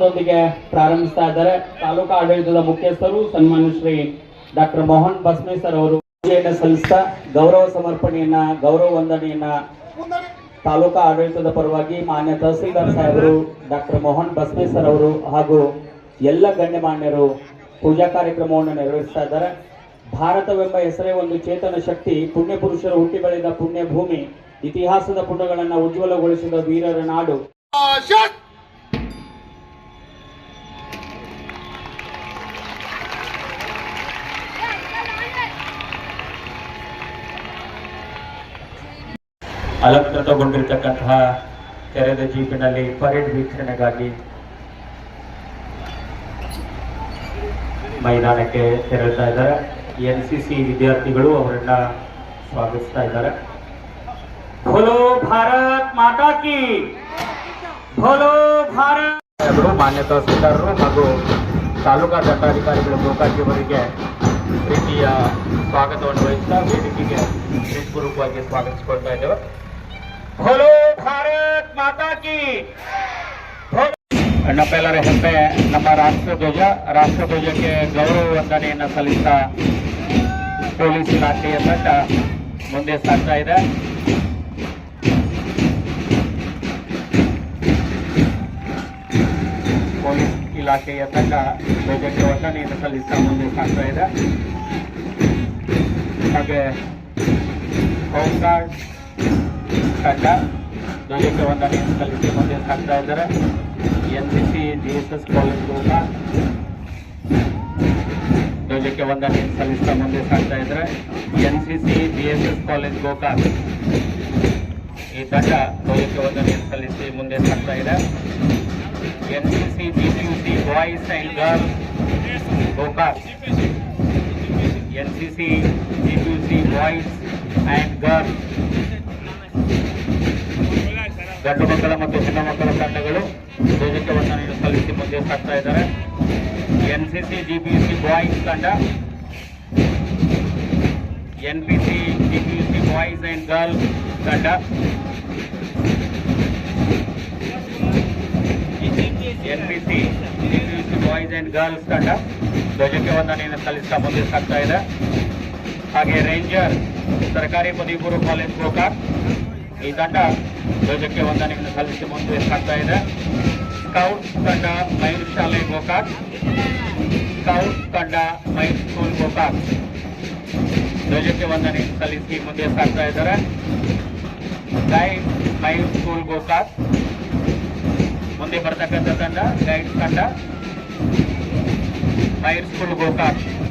ಮೆರವಣಿಗೆ ಪ್ರಾರಂಭಿಸ್ತಾ ಇದ್ದಾರೆ. ತಾಲೂಕಾ ಆಡಳಿತದ ಮುಖ್ಯಸ್ಥರು ಸನ್ಮಾನ್ಯ ಶ್ರೀ ಡಾಕ್ಟರ್ ಮೋಹನ್ ಬಸ್ಮೇಸರ್ ಅವರು ಪೂಜೆಯನ್ನು ಸಲ್ಲಿಸ್ತಾ ಗೌರವ ಸಮರ್ಪಣೆಯನ್ನ, ಗೌರವ ವಂದನೆಯನ್ನ ತಾಲೂಕಾ ಆಡಳಿತದ ಪರವಾಗಿ ಮಾನ್ಯ ತಹಸೀಲ್ದಾರ್ ಸಾಹೇಬರು ಡಾಕ್ಟರ್ ಮೋಹನ್ ಬಸ್ಮೇಸರ್ ಅವರು ಹಾಗೂ ಎಲ್ಲ ಗಣ್ಯಮಾನ್ಯರು ಪೂಜಾ ಕಾರ್ಯಕ್ರಮವನ್ನು ನೆರವೇರಿಸ್ತಾ ಇದ್ದಾರೆ. ಭಾರತವೆಂಬ ಹೆಸರೇ ಒಂದು ಚೇತನ ಶಕ್ತಿ, ಪುಣ್ಯ ಪುರುಷರು ಹುಟ್ಟಿ ಬೆಳೆದ ಪುಣ್ಯ ಭೂಮಿ, ಇತಿಹಾಸದ ಪುಟಗಳನ್ನು ಉಜ್ವಲಗೊಳಿಸಿದ ವೀರರ ನಾಡು. ಅಲಂಕೃತಗೊಂಡಿರ್ತಕ್ಕಂತಹ ತೆರೆದ ಜೀಪಿನಲ್ಲಿ ಪರೇಡ್ ವೀಕ್ಷಣೆಗಾಗಿ ಮೈದಾನಕ್ಕೆ ತೆರಳ್ತಾ ಇದ್ದಾರೆ. ಎನ್ ಸಿ ಸಿ ವಿದ್ಯಾರ್ಥಿಗಳು ಅವರನ್ನ ಸ್ವಾಗತಿಸ್ತಾ ಇದ್ದಾರೆ. ಭೋಲೋ ಭಾರತ್ ಮಾತಾ ಕಿ! ಭೋಲೋ ಭಾರತ್! ಮಾನ್ಯ ತಹಸೀಲ್ದಾರರು ಹಾಗೂ ತಾಲೂಕಾ ದಂಡಾಧಿಕಾರಿಗಳು ಗೋಕಾಕಿಯವರಿಗೆ ಪ್ರೀತಿಯ ಸ್ವಾಗತವನ್ನು ವಹಿಸ್ತಾ ವೇದಿಕೆಗೆ ಹೃತ್ಪೂರ್ವಕವಾಗಿ ಸ್ವಾಗತಿಸಿಕೊಳ್ತಾ ಇದ್ದೇವೆ. ಭೋಲೋ ಭಾರತ್ ಮಾತಾ ಕಿ ಭೋಲೋ ನಮ್ಮೆಲ್ಲರ ಹೆಮ್ಮೆ ನಮ್ಮ ರಾಷ್ಟ್ರಧ್ವಜ ರಾಷ್ಟ್ರಧ್ವಜಕ್ಕೆ ಗೌರವ ವಂದನೆಯನ್ನು ಸಲ್ಲಿಸ್ತಾ ಪೊಲೀಸ್ ಇಲಾಖೆಯ ತಂಡ ಮುಂದೆ ಸಾಗ್ತಾ ಇದೆ ಪೊಲೀಸ್ ಇಲಾಖೆಯ ತಂಡ ಧ್ವಜಕ್ಕೆ ವಂದನೆಯನ್ನು ಸಲ್ಲಿಸ್ತಾ ಮುಂದೆ ಸಾಗ್ತಾ ಇದೆ ಹಾಗೆ ಹೋಮ್ ಗಾರ್ಡ್ ತಂಡ ಧ್ವಜಕ್ಕೆ ವಂದನೆಯನ್ನು ಸಲ್ಲಿಸಿ ಮುಂದೆ ಸಾಗ್ತಾ ಇದ್ದಾರೆ. N C C G S S college Gokak ಧ್ವಜಕ್ಕೆ ವಂದನೆಯನ್ನು ಸಲ್ಲಿಸ್ತಾ ಮುಂದೆ ಸಾಗ್ತಾ ಇದ್ದಾರೆ. N C C G S S college Gokak ಈ ತಂಡ ಧ್ವಜಕ್ಕೆ ವಂದನೆಯನ್ನು ಸಲ್ಲಿಸಿ ಮುಂದೆ ಸಾಗ್ತಾ ಇದೆ. N C C P U C boys and girls Gokak N C C G U C boys and girls ಗಂಡು ಮಕ್ಕಳ ಮತ್ತು ಹೆಣ್ಣು ಮಕ್ಕಳ ತಂಡಗಳು ಧ್ವಜಕವನ್ನು ನೀಡಿ ಸಲ್ಲಿಸಿ ಮುಂದೆ ಸಾಗ್ತಾ ಇದ್ದಾರೆ. N C C G P U C boys ತಂಡ N P C G P U C boys and girls ತಂಡ. N P C G P U C boys and girls ತಂಡ ಧ್ವಜಕ್ಕೆ ವಂದನೆಯನ್ನು ಸಲ್ಲಿಸ್ತಾ ಮುಂದೆ ಸಾಗ್ತಾ ಇದೆ. ಹಾಗೆ ರೇಂಜರ್ ಸರ್ಕಾರಿ ಪದವಿ ಪೂರ್ವ ಕಾಲೇಜ್ ಗೋಕಾಕ್ ಈ ತಂಡ ಧ್ವಜಕ್ಕೆ ವಂದನೆಯನ್ನು ಸಲ್ಲಿಸಿ ಮುಂದೆ ಸಾಗ್ತಾ ಇದೆ. ಸ್ಕೌಟ್ ತಂಡ ಮಯೂರ್ ಶಾಲೆ ಗೋಕಾಕ್. ಸ್ಕೌಟ್ ತಂಡ ಮೈನ್ ಸ್ಕೂಲ್ ಗೋಕಾಕ್. ಧ್ವಜಕ್ಕೆ ವಂದನೆ ಸಲ್ಲಿಸಿ ಮುಂದೆ ಸಾಗ್ತಾ ಇದ್ದಾರೆ. Guide main school Gokak. ಮುಂದೆ ಬರ್ತಕ್ಕಂಥ ತಂಡ ಗೈಡ್ ತಂಡ ಮೈರ್ ಸ್ಕೂಲ್ ಗೋಕಾಕ್.